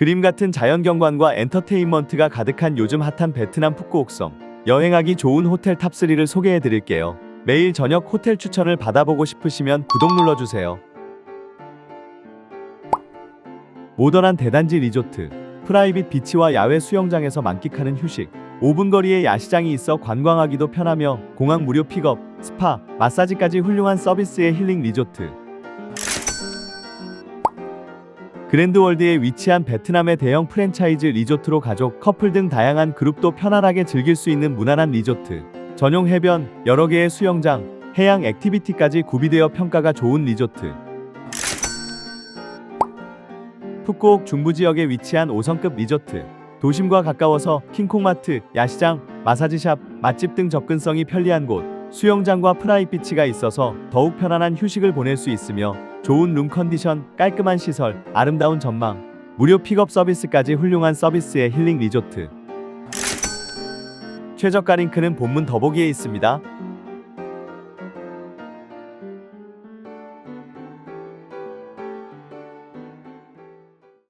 그림 같은 자연 경관과 엔터테인먼트가 가득한 요즘 핫한 베트남 푸꾸옥성. 여행하기 좋은 호텔 탑3를 소개해 드릴게요. 매일 저녁 호텔 추천을 받아보고 싶으시면 구독 눌러주세요. 모던한 대단지 리조트, 프라이빗 비치와 야외 수영장에서 만끽하는 휴식, 5분 거리에 야시장이 있어 관광하기도 편하며 공항 무료 픽업, 스파, 마사지까지 훌륭한 서비스의 힐링 리조트. 그랜드월드에 위치한 베트남의 대형 프랜차이즈 리조트로 가족, 커플 등 다양한 그룹도 편안하게 즐길 수 있는 무난한 리조트. 전용 해변, 여러 개의 수영장, 해양 액티비티까지 구비되어 평가가 좋은 리조트. 푸꾸옥 중부 지역에 위치한 5성급 리조트. 도심과 가까워서 킹콩마트, 야시장, 마사지샵, 맛집 등 접근성이 편리한 곳. 수영장과 프라이비치가 있어서 더욱 편안한 휴식을 보낼 수 있으며 좋은 룸 컨디션, 깔끔한 시설, 아름다운 전망, 무료 픽업 서비스까지 훌륭한 서비스의 힐링 리조트. 최저가 링크는 본문 더보기에 있습니다.